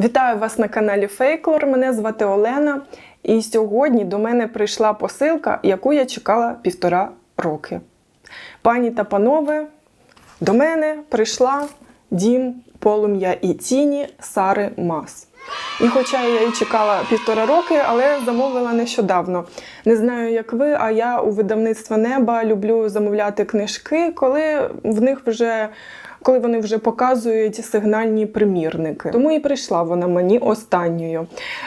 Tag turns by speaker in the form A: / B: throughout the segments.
A: Вітаю вас на каналі Фейклор. Мене звати Олена. І сьогодні до мене прийшла посилка, яку я чекала півтора роки. Пані та панове, до мене прийшла дім полум'я і тіні Сари Мас. І хоча я її чекала півтора роки, але замовила нещодавно. Не знаю, як ви, а я у видавництва неба люблю замовляти книжки, коли в них вже коли вони вже показують сигнальні примірники. Тому і прийшла вона мені останньою.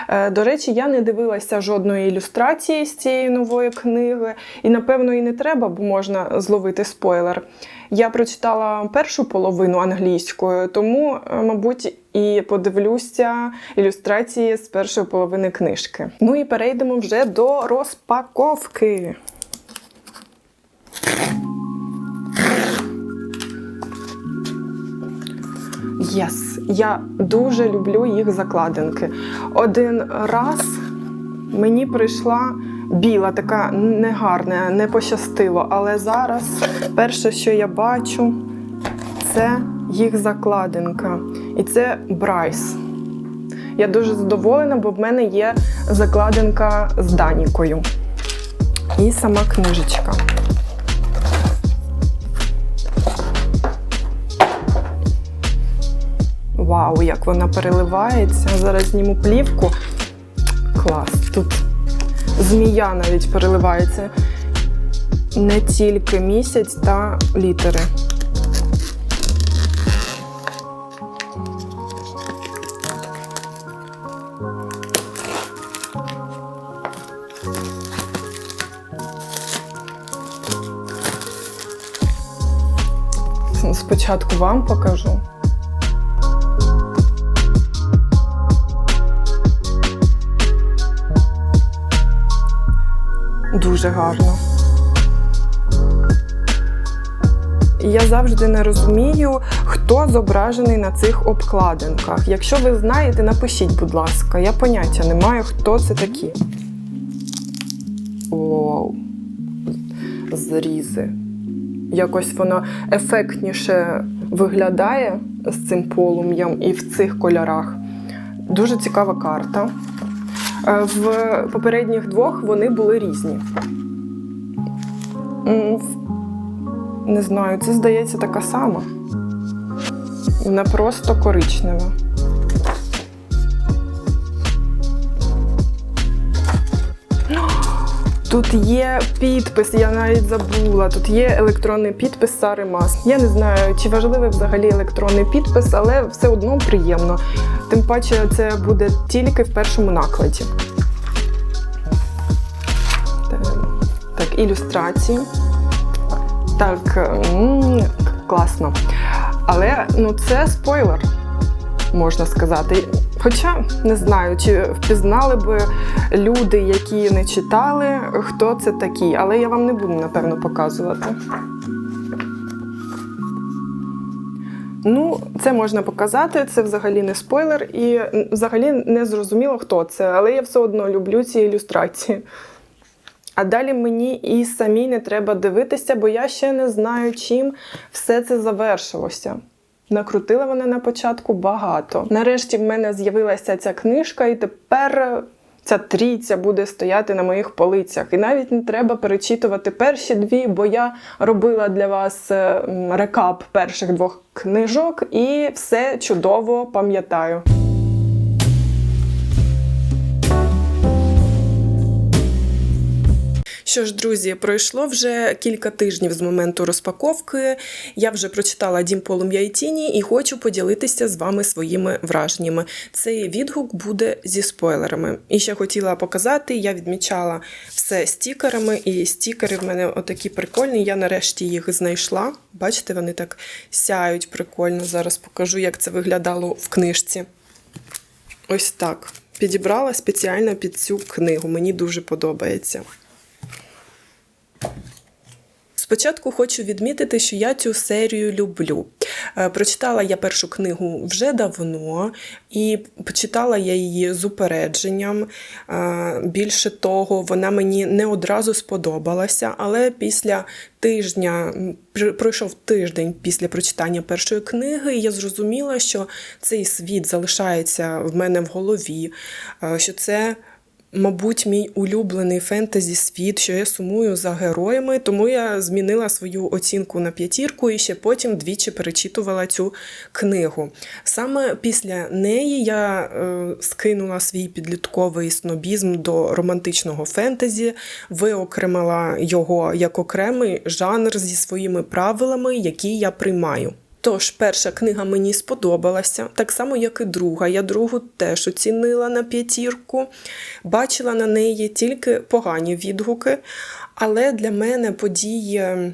A: Е, До речі, я не дивилася жодної ілюстрації з цієї нової книги, і напевно і не треба, бо можна зловити спойлер. Я прочитала першу половину англійською, тому, е, мабуть, і подивлюся ілюстрації з першої половини книжки. Ну і перейдемо вже до розпаковки. Єс, я дуже люблю їх закладинки. Один раз мені прийшла біла, така негарна, не пощастило. Але зараз перше, що я бачу, це їх закладинка. І це Брайс. Я дуже задоволена, бо в мене є закладинка з Данікою. І сама книжечка. Вау, як вона переливається. Зараз зніму плівку. Клас. Тут змія навіть переливається. Не тільки місяць та літери. Спочатку вам покажу. Дуже гарно. Я завжди не розумію, хто зображений на цих обкладинках. Якщо ви знаєте, напишіть, будь ласка. Я поняття не маю, хто це такі. Вау. Зрізи. Якось воно ефектніше виглядає з цим полум'ям і в цих кольорах. Дуже цікава карта. Е, В попередніх двох вони були різні. Не знаю, це здається така сама. Вона просто коричнева. Тут є підпис, я навіть забула. Тут є електронний підпис Сари Мас. Я не знаю, чи важливий взагалі електронний підпис, але все одно приємно. Тим паче, це буде тільки в першому накладі. Так, ілюстрації. Так, класно. Але ну, це спойлер, можна сказати. Хоча не знаю, чи впізнали би люди, які не читали, хто це такі, але я вам не буду, напевно, показувати. Ну, це можна показати, це взагалі не спойлер, і взагалі не зрозуміло, хто це, але я все одно люблю ці ілюстрації. А далі мені і самій не треба дивитися, бо я ще не знаю, чим все це завершилося. Накрутила вона на початку багато. Нарешті в мене з'явилася ця книжка, і тепер ця трійця буде стояти на моїх полицях. І навіть не треба перечитувати перші дві, бо я робила для вас е, рекап перших двох книжок і все чудово пам'ятаю. Що ж, друзі, пройшло вже кілька тижнів з моменту розпаковки. Я вже прочитала Дім полум'я і тіні і хочу поділитися з вами своїми враженнями. Цей відгук буде зі спойлерами. І ще хотіла показати, я відмічала все стікерами, і стікери в мене отакі прикольні. Я нарешті їх знайшла. Бачите, вони так сяють прикольно. Зараз покажу, як це виглядало в книжці. Ось так. Підібрала спеціально під цю книгу. Мені дуже подобається. Спочатку хочу відмітити, що я цю серію люблю. Е, Прочитала я першу книгу вже давно і почитала я її з упередженням. Е, Більше того, вона мені не одразу сподобалася, але після тижня пройшов тиждень після прочитання першої книги, і я зрозуміла, що цей світ залишається в мене в голові, е, що це мабуть, мій улюблений фентезі світ, що я сумую за героями, тому я змінила свою оцінку на п'ятірку і ще потім двічі перечитувала цю книгу. Саме після неї я е, скинула свій підлітковий снобізм до романтичного фентезі, виокремила його як окремий жанр зі своїми правилами, які я приймаю. Тож, перша книга мені сподобалася, так само, як і друга. Я другу теж оцінила на п'ятірку, бачила на неї тільки погані відгуки. Але для мене події, е,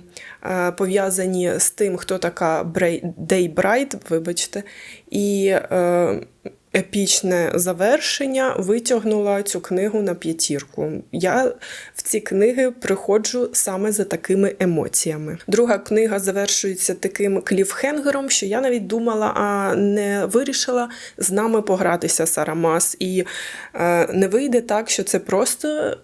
A: пов'язані з тим, хто така Дей Брайт, вибачте, і е, епічне завершення витягнула цю книгу на п'ятірку. Я ці книги приходжу саме за такими емоціями. Друга книга завершується таким кліфхенгером, що я навіть думала, а не вирішила з нами погратися Сарамас. І е, не вийде так, що це просто.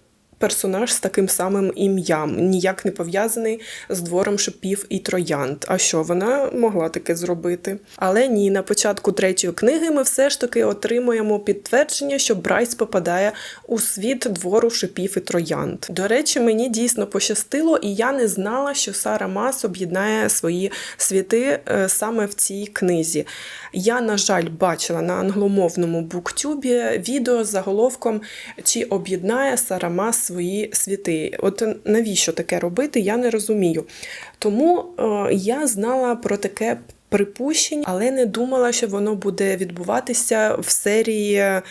A: Персонаж з таким самим ім'ям, ніяк не пов'язаний з двором шипів і троянд. А що вона могла таке зробити? Але ні, на початку третьої книги ми все ж таки отримуємо підтвердження, що Брайс попадає у світ двору шипів і троянд. До речі, мені дійсно пощастило, і я не знала, що Сара Мас об'єднає свої світи е, саме в цій книзі. Я, на жаль, бачила на англомовному буктюбі відео з заголовком Чи об'єднає Сара Мас свої світи. От навіщо таке робити, я не розумію. Тому е, я знала про таке. Припущень, але не думала, що воно буде відбуватися в серії е,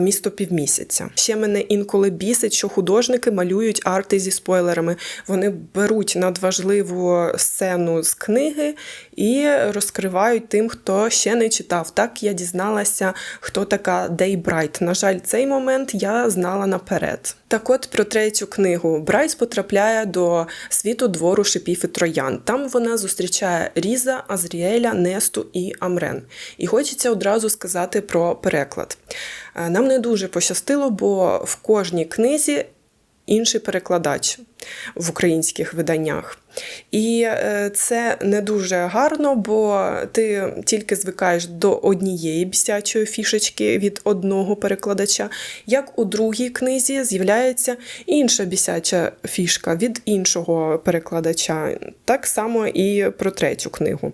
A: Місто півмісяця. Ще мене інколи бісить, що художники малюють арти зі спойлерами. Вони беруть надважливу сцену з книги і розкривають тим, хто ще не читав. Так я дізналася, хто така Дей Брайт. На жаль, цей момент я знала наперед. Так от про третю книгу Брайс потрапляє до світу двору шипів і троян. Там вона зустрічає Різа, Азріеля, Несту і Амрен. І хочеться одразу сказати про переклад. Е, Нам не дуже пощастило, бо в кожній книзі інший перекладач в українських виданнях. І е, це не дуже гарно, бо ти тільки звикаєш до однієї бісячої фішечки від одного перекладача. Як у другій книзі з'являється інша бісяча фішка від іншого перекладача. Так само і про третю книгу.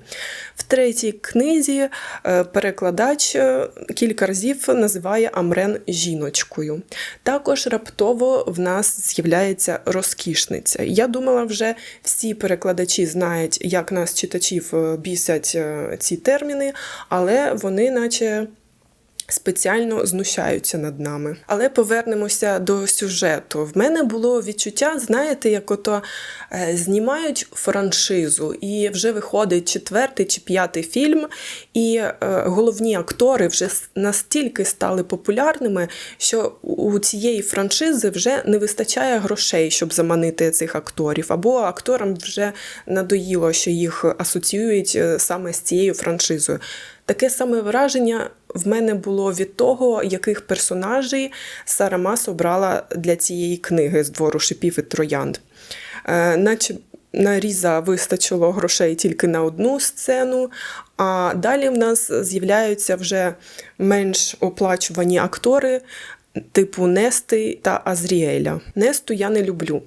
A: В третій книзі е, перекладач е, кілька разів називає Амрен жіночкою. Також раптово в нас з'являється розкішниця. Я думала, вже всі перекладачі знають, як нас читачів е, бісять е, ці терміни, але вони, наче. Спеціально знущаються над нами. Але повернемося до сюжету. В мене було відчуття, знаєте, як ото е, знімають франшизу, і вже виходить четвертий чи п'ятий фільм, і е, головні актори вже настільки стали популярними, що у цієї франшизи вже не вистачає грошей, щоб заманити цих акторів. Або акторам вже надоїло, що їх асоціюють е, саме з цією франшизою. Таке саме враження в мене було від того, яких персонажей Сара Мас обрала для цієї книги з двору шипів і троянд. Е, наче на Різа вистачило грошей тільки на одну сцену, а далі в нас з'являються вже менш оплачувані актори. Типу Нести та Азріеля. Несту я не люблю.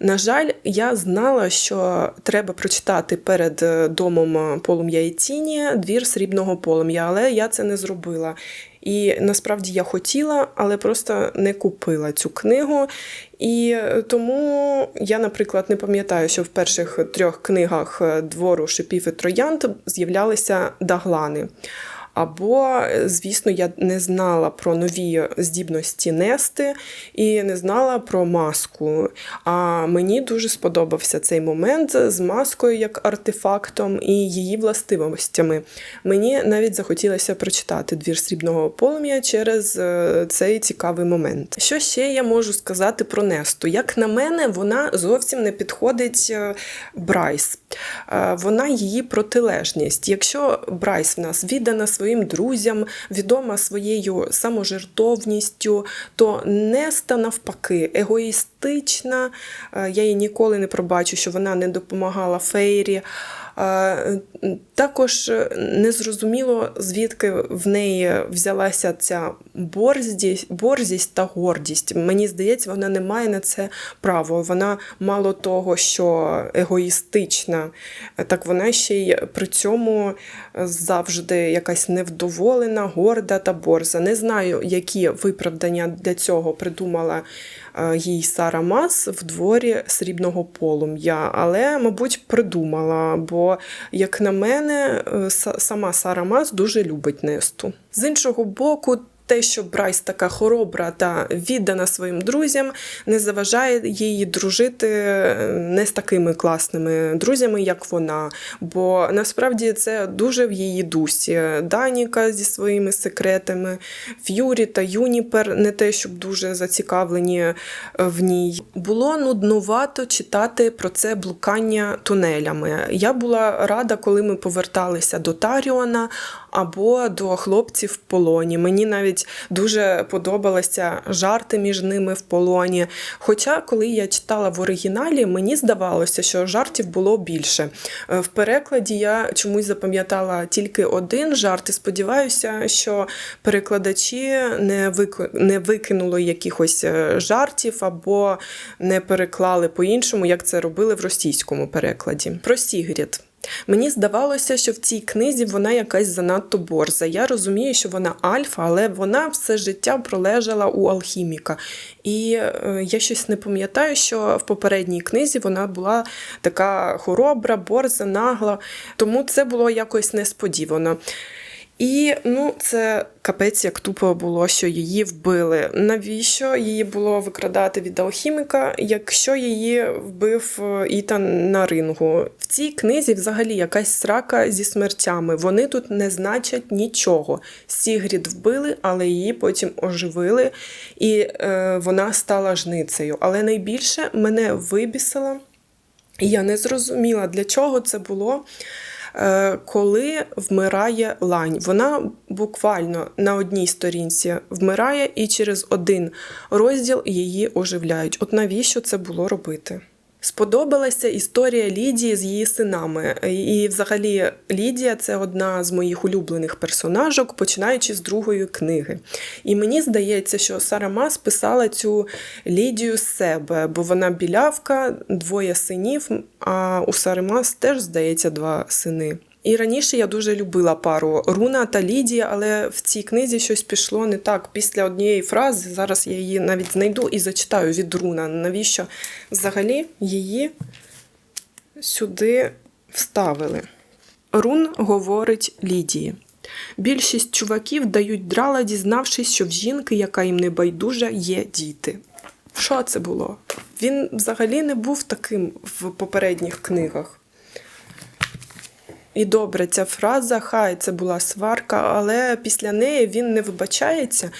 A: На жаль, я знала, що треба прочитати перед е, домом е, полум'я і тіні двір срібного полум'я, але я це не зробила. І насправді я хотіла, але просто не купила цю книгу. І е, тому я, наприклад, не пам'ятаю, що в перших трьох книгах двору шипів і троянд з'являлися даглани. Або, е, звісно, я не знала про нові здібності Нести і не знала про маску. А мені дуже сподобався цей момент з маскою як артефактом і її властивостями. Мені навіть захотілося прочитати двір срібного полум'я через е, цей цікавий момент. Що ще я можу сказати про Несту? Як на мене, вона зовсім не підходить е, Брайс. Е, Вона її протилежність. Якщо Брайс в нас віддана своїм друзям, відома своєю саможертовністю, то Неста навпаки егоїстична. Е, Я її ніколи не пробачу, що вона не допомагала Фейрі. Е, Також е, незрозуміло, звідки в неї взялася ця борздість, борзість та гордість. Мені здається, вона не має на це право. Вона мало того, що егоїстична, так вона ще й при цьому завжди якась невдоволена, горда та борза. Не знаю, які виправдання для цього придумала їй Сара Мас в дворі срібного полум'я, але, мабуть, придумала, бо, як на мене, е, сама Сара Мас дуже любить Несту. З іншого боку, те, що Брайс така хоробра та віддана своїм друзям, не заважає їй дружити е, не з такими класними друзями, як вона. Бо насправді це дуже в її дусі. Даніка зі своїми секретами, Ф'юрі та Юніпер не те, щоб дуже зацікавлені е, в ній. Було нуднувато читати про це блукання тунелями. Я була рада, коли ми поверталися до Таріона або до хлопців в полоні. Мені навіть дуже подобалися жарти між ними в полоні. Хоча, коли я читала в оригіналі, мені здавалося, що жартів було більше. Е, В перекладі я чомусь запам'ятала тільки один жарт, і сподіваюся, що перекладачі не вик... не викинули якихось е, жартів або не переклали по-іншому, як це робили в російському перекладі. Про Сігрід. Мені здавалося, що в цій книзі вона якась занадто борза. Я розумію, що вона альфа, але вона все життя пролежала у алхіміка. І е, я щось не пам'ятаю, що в попередній книзі вона була така хоробра, борза, нагла. Тому це було якось несподівано. І ну, це капець, як тупо було, що її вбили. Навіщо її було викрадати від алхіміка, якщо її вбив е, Ітан на рингу? В цій книзі взагалі якась срака зі смертями. Вони тут не значать нічого. Сігрід вбили, але її потім оживили, і е, вона стала жницею. Але найбільше мене вибісила, і я не зрозуміла, для чого це було коли вмирає лань. Вона буквально на одній сторінці вмирає, і через один розділ її оживляють. От навіщо це було робити? Сподобалася історія Лідії з її синами. І, взагалі, Лідія це одна з моїх улюблених персонажок, починаючи з другої книги. І мені здається, що Сара Мас писала цю Лідію з себе, бо вона білявка, двоє синів, а у Сари Мас теж, здається, два сини. І раніше я дуже любила пару Руна та Лідія, але в цій книзі щось пішло не так. Після однієї фрази зараз я її навіть знайду і зачитаю від Руна. Навіщо взагалі її сюди вставили? Рун говорить Лідії. Більшість чуваків дають драла, дізнавшись, що в жінки, яка їм не байдужа, є діти. Що це було? Він взагалі не був таким в попередніх книгах. І добре, ця фраза, хай це була сварка, але після неї він не вибачається.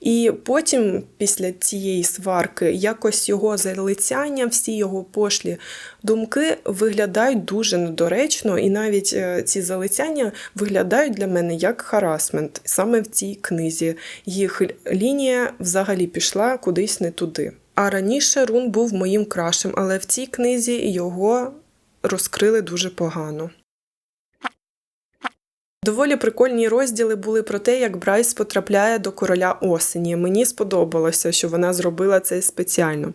A: І потім, після цієї сварки, якось його залицяння, всі його пошлі думки виглядають дуже недоречно, і навіть е, ці залицяння виглядають для мене як харасмент саме в цій книзі. Їх лінія взагалі пішла кудись не туди. А раніше Рун був моїм крашем, але в цій книзі його розкрили дуже погано. Доволі прикольні розділи були про те, як Брайс потрапляє до короля осені. Мені сподобалося, що вона зробила це спеціально.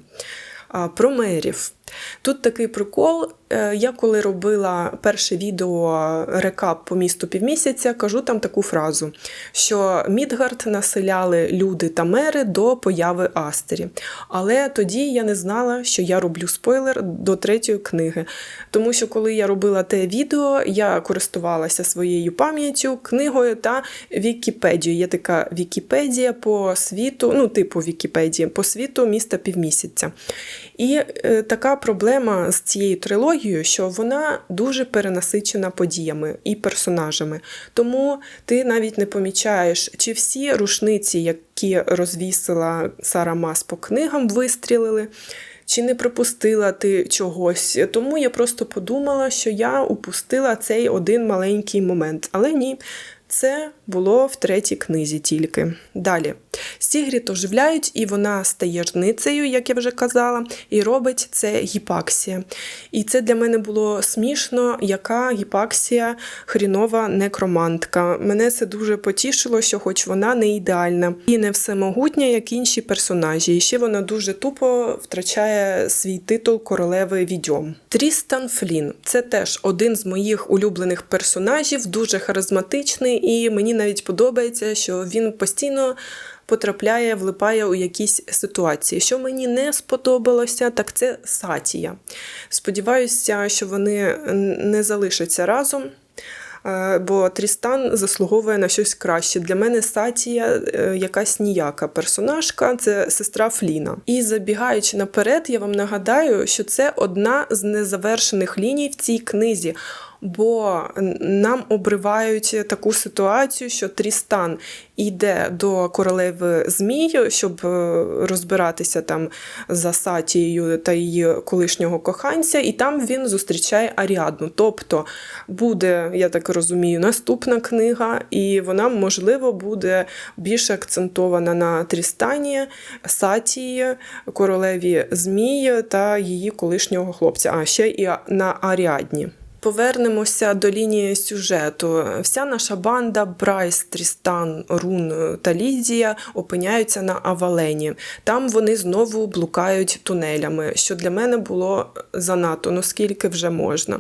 A: Про мерів. Тут такий прикол. е, Я коли робила перше відео рекап по місту півмісяця, кажу там таку фразу, що Мідгард населяли люди та мери до появи Астері. Але тоді я не знала, що я роблю спойлер до третьої книги. Тому що коли я робила те відео, я користувалася своєю пам'яттю, книгою та Вікіпедією. Є така Вікіпедія по світу, ну, типу Вікіпедії, по світу міста півмісяця. І е, така проблема з цією трилогією, що вона дуже перенасичена подіями і персонажами. Тому ти навіть не помічаєш, чи всі рушниці, які розвісила Сара Мас по книгам, вистрілили. Чи не пропустила ти чогось? Тому я просто подумала, що я упустила цей один маленький момент. Але ні, це було в третій книзі тільки. Далі. Сігріт оживляють, і вона стає жницею, як я вже казала, і робить це гіпаксія. І це для мене було смішно, яка гіпаксія хрінова некромантка. Мене це дуже потішило, що хоч вона не ідеальна і не всемогутня, як інші персонажі. І ще вона дуже тупо втрачає свій титул королеви відьом. Трістан Флін це теж один з моїх улюблених персонажів, дуже харизматичний, і мені навіть подобається, що він постійно потрапляє, влипає у якісь ситуації. Що мені не сподобалося, так це Сатія. Сподіваюся, що вони не залишаться разом. е, Бо Трістан заслуговує на щось краще. Для мене Сатія е, якась ніяка персонажка, це сестра Фліна. І забігаючи наперед, я вам нагадаю, що це одна з незавершених ліній в цій книзі. Бо нам обривають таку ситуацію, що Трістан йде до королеви Змій, щоб е, розбиратися там за Сатією та її колишнього коханця, і там він зустрічає Аріадну. Тобто буде, я так розумію, наступна книга, і вона, можливо, буде більш акцентована на Трістані, Сатії, королеві Змій та її колишнього хлопця, а ще і на Аріадні. Повернемося до лінії сюжету. Вся наша банда Брайс, Трістан, Рун та Лідія опиняються на Авалені. Там вони знову блукають тунелями, що для мене було занадто, ну скільки вже можна.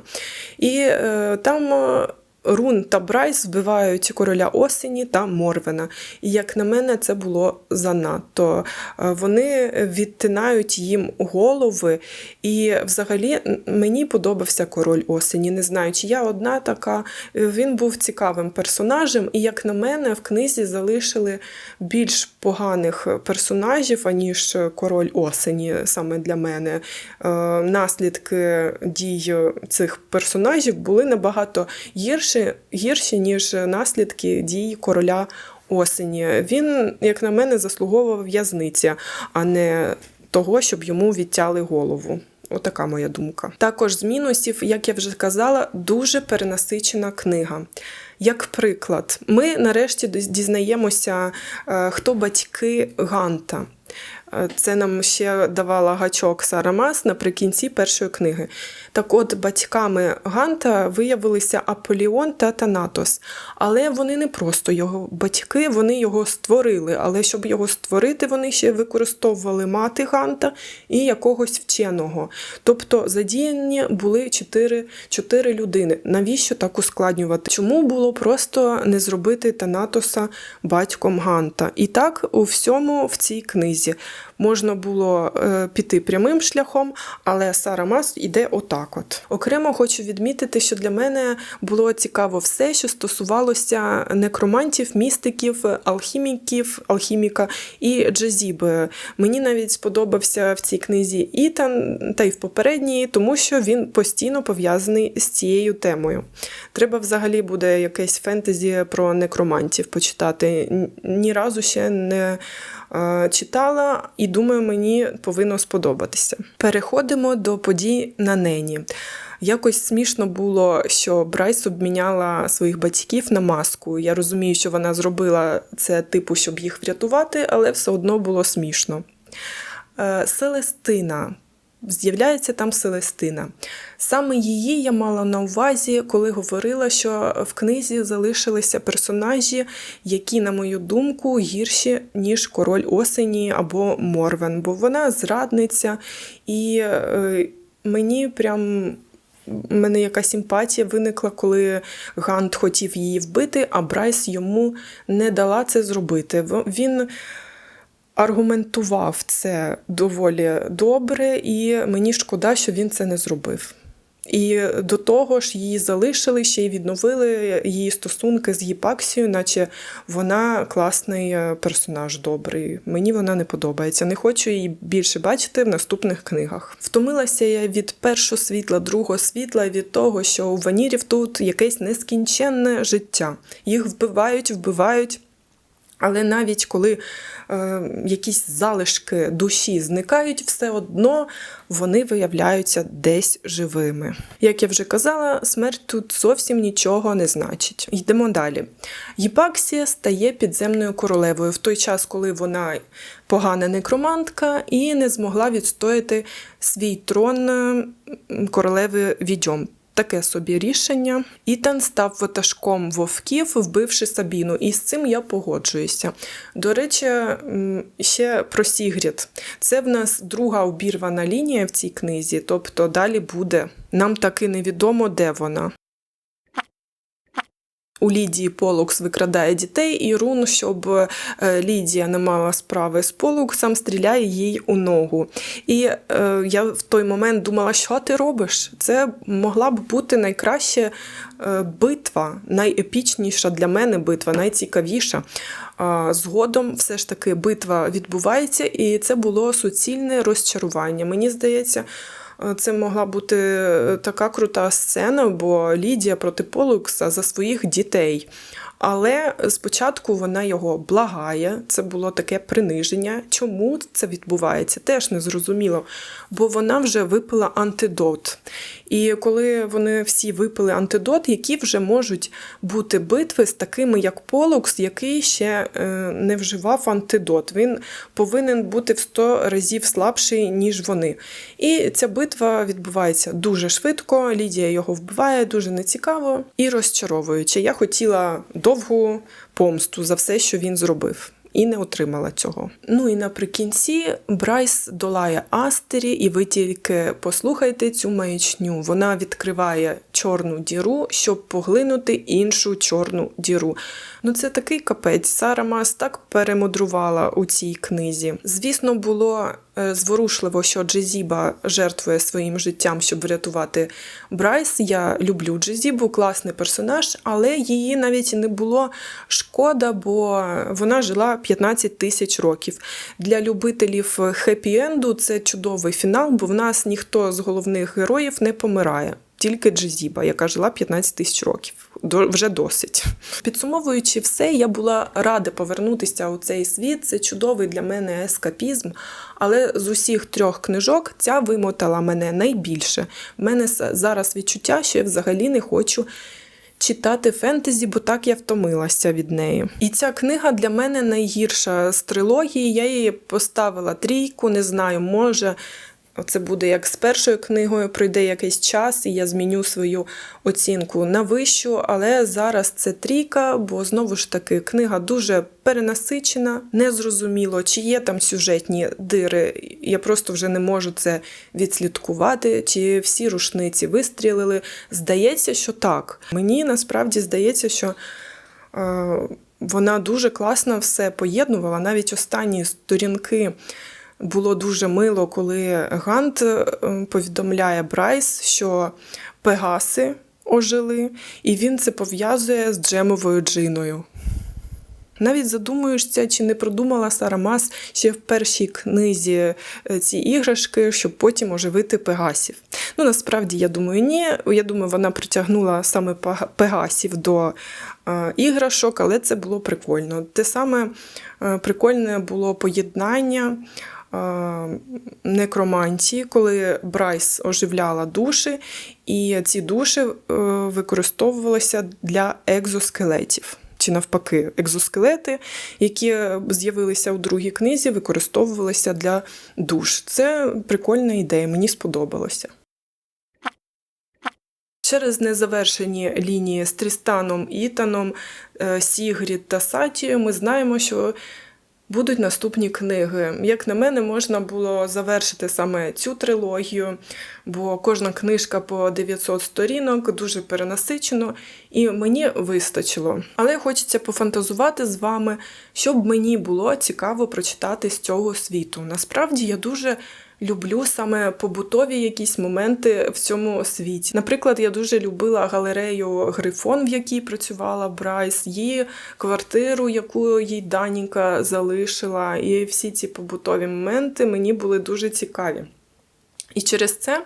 A: І е, там. Рун та Брайс вбивають короля осені та Морвена. І як на мене, це було занадто. Е, Вони відтинають їм голови. І взагалі мені подобався король осені. Не знаю, чи я одна така. Е, Він був цікавим персонажем, і як на мене, в книзі залишили більш поганих персонажів, аніж король осені, саме для мене. Е, Наслідки дій цих персонажів були набагато гірші, гірші ніж наслідки дій короля осені. Він, як на мене, заслуговував в'язниці, а не того, щоб йому відтяли голову. Отака моя думка. Також з мінусів, як я вже казала, дуже перенасичена книга. Як приклад, ми нарешті дізнаємося, е, хто батьки Ганта. Е, Це нам ще давала гачок Сара Мас наприкінці першої книги. Так от, батьками Ганта виявилися Аполіон та Танатос. Але вони не просто його батьки, вони його створили. Але щоб його створити, вони ще використовували мати Ганта і якогось вченого. Тобто задіяні були чотири, чотири людини. Навіщо так ускладнювати? Чому було просто не зробити Танатоса батьком Ганта? І так у всьому в цій книзі. Можна було е, піти прямим шляхом, але Сара Мас іде отак. От окремо хочу відмітити, що для мене було цікаво все, що стосувалося некромантів, містиків, алхіміків, алхіміка і джазіби. Мені навіть сподобався в цій книзі Ітан, та й в попередній, тому що він постійно пов'язаний з цією темою. Треба взагалі буде якесь фентезі про некромантів почитати. Ні разу ще не читала, і думаю, мені повинно сподобатися. Переходимо до подій на Нені. Якось смішно було, що Брайс обміняла своїх батьків на маску. Я розумію, що вона зробила це типу, щоб їх врятувати, але все одно було смішно. Е, Селестина. З'являється там Селестина. Саме її я мала на увазі, коли говорила, що в книзі залишилися персонажі, які, на мою думку, гірші, ніж король осені або Морвен, бо вона зрадниця і. е, мені прям. в мене якась симпатія виникла, коли Гант хотів її вбити, а Брайс йому не дала це зробити. Він аргументував це доволі добре, і мені шкода, що він це не зробив. І до того ж її залишили, ще й відновили її стосунки з Гіпаксією, наче вона класний е, персонаж добрий. Мені вона не подобається. Не хочу її більше бачити в наступних книгах. Втомилася я від першого світла, другого світла, від того, що у ванірів тут якесь нескінченне життя. Їх вбивають, вбивають. Але навіть коли е, якісь залишки душі зникають, все одно вони виявляються десь живими. Як я вже казала, смерть тут зовсім нічого не значить. Йдемо далі. Єпаксія стає підземною королевою в той час, коли вона погана некромантка і не змогла відстояти свій трон королеви відьом. Таке собі рішення. Ітан став ватажком вовків, вбивши Сабіну, і з цим я погоджуюся. До речі, ще про Сігрід. Це в нас друга обірвана лінія в цій книзі, тобто далі буде. Нам таки невідомо, де вона. У Лідії Полукс викрадає дітей, і Рун, щоб е, Лідія не мала справи з Полуксом, стріляє їй у ногу. І е, я в той момент думала, що ти робиш? Це могла б бути найкраща е, битва, найепічніша для мене битва, найцікавіша. Згодом все ж таки битва відбувається, і це було суцільне розчарування. Мені здається. Це могла бути е, така крута сцена, бо Лідія проти Полукса за своїх дітей. Але спочатку вона його благає, це було таке приниження. Чому це відбувається? Теж не зрозуміло, бо вона вже випила антидот. І коли вони всі випили антидот, які вже можуть бути битви з такими, як Полукс, який ще е, не вживав антидот. Він повинен бути в 100 разів слабший, ніж вони. І ця битва відбувається дуже швидко. Лідія його вбиває, дуже нецікаво і розчаровуюче. Я хотіла довгу помсту за все, що він зробив. І не отримала цього. Ну і наприкінці Брайс долає Астері, і ви тільки послухайте цю маячню. Вона відкриває чорну діру, щоб поглинути іншу чорну діру. Ну це такий капець. Сара Мас так перемудрувала у цій книзі. Звісно, було е, зворушливо, що Джезіба жертвує своїм життям, щоб врятувати Брайс. Я люблю Джезібу, класний персонаж, але її навіть не було шкода, бо вона жила 15 тисяч років. Для любителів хеппі-енду це чудовий фінал, бо в нас ніхто з головних героїв не помирає. Тільки Джезіба, яка жила 15 тисяч років. До- Вже досить. Підсумовуючи все, я була рада повернутися у цей світ. Це чудовий для мене ескапізм. Але з усіх трьох книжок ця вимотала мене найбільше. В мене зараз відчуття, що я взагалі не хочу читати фентезі, бо так я втомилася від неї. І ця книга для мене найгірша з трилогії. Я її поставила трійку, не знаю, може. Це буде як з першою книгою, пройде якийсь час, і я зміню свою оцінку на вищу, але зараз це трійка, бо знову ж таки книга дуже перенасичена, незрозуміло, чи є там сюжетні дири. Я просто вже не можу це відслідкувати, чи всі рушниці вистрілили. Здається, що так. Мені насправді здається, що. Е, вона дуже класно все поєднувала. Навіть останні сторінки було дуже мило, коли Гант е, повідомляє Брайс, що Пегаси ожили, і він це пов'язує з джемовою джиною. Навіть задумуєшся, чи не продумала Сара Мас ще в першій книзі е, ці іграшки, щоб потім оживити пегасів. Ну, насправді, я думаю, ні. Я думаю, вона притягнула саме пегасів до е, іграшок, але це було прикольно. Те саме прикольне було поєднання. Некромантії, коли Брайс оживляла душі, і ці душі е, використовувалися для екзоскелетів чи навпаки, екзоскелети, які з'явилися у другій книзі, використовувалися для душ. Це прикольна ідея, мені сподобалося. Через незавершені лінії з Трістаном, Ітаном, е, Сігрід та Сатією ми знаємо, що будуть наступні книги. Як на мене, можна було завершити саме цю трилогію, бо кожна книжка по 900 сторінок дуже перенасичено, і мені вистачило. Але хочеться пофантазувати з вами, щоб мені було цікаво прочитати з цього світу. Насправді я дуже люблю саме побутові якісь моменти в цьому світі. Наприклад, я дуже любила галерею Грифон, в якій працювала Брайс, її квартиру, яку їй Даніка залишила, і всі ці побутові моменти мені були дуже цікаві. І через це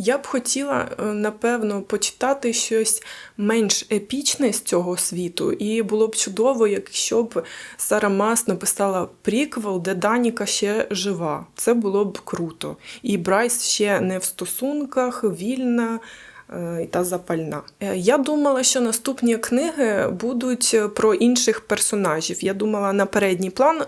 A: я б хотіла, е, напевно, почитати щось менш епічне з цього світу, і було б чудово, якщо б Сара Мас написала приквел, де Даніка ще жива. Це було б круто. І Брайс ще не в стосунках, вільна. Е, Та запальна. Е, Я думала, що наступні книги будуть про інших персонажів. Я думала, на передній план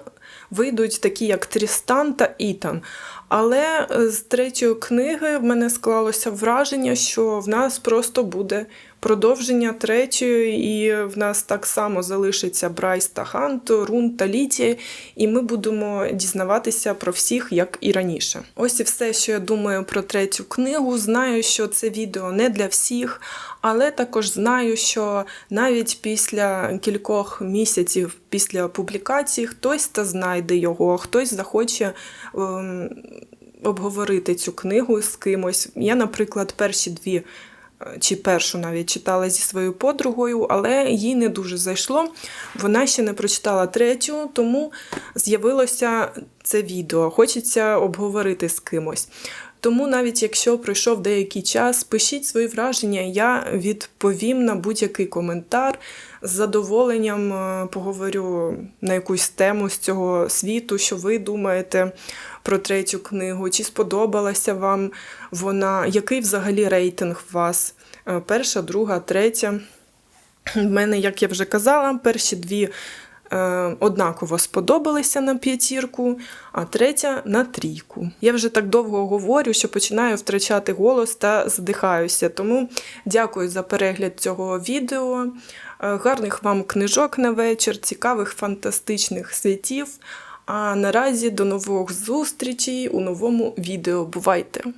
A: вийдуть такі, як Трістан та Ітан. Але е, з третьої книги в мене склалося враження, що в нас просто буде продовження третьої, і в нас так само залишиться Брайс та Хант, Рун та Літі, і ми будемо дізнаватися про всіх, як і раніше. Ось і все, що я думаю про третю книгу. Знаю, що це відео не для всіх, але також знаю, що навіть після кількох місяців після публікації хтось та знайде його, хтось захоче. ем, Обговорити цю книгу з кимось. Я, наприклад, перші дві чи першу навіть читала зі своєю подругою, але їй не дуже зайшло. Вона ще не прочитала третю, тому з'явилося це відео. Хочеться обговорити з кимось. Тому навіть якщо пройшов деякий час, пишіть свої враження, я відповім на будь-який коментар. З задоволенням е, поговорю на якусь тему з цього світу, що ви думаєте про третю книгу, чи сподобалася вам вона, який взагалі рейтинг у вас? Е, Перша, друга, третя. В мене, як я вже казала, перші дві однаково сподобалися на п'ятірку, а третя на трійку. Я вже так довго говорю, що починаю втрачати голос та задихаюся. Тому дякую за перегляд цього відео. Е, Гарних вам книжок на вечір, цікавих фантастичних світів. А наразі до нових зустрічей у новому відео. Бувайте!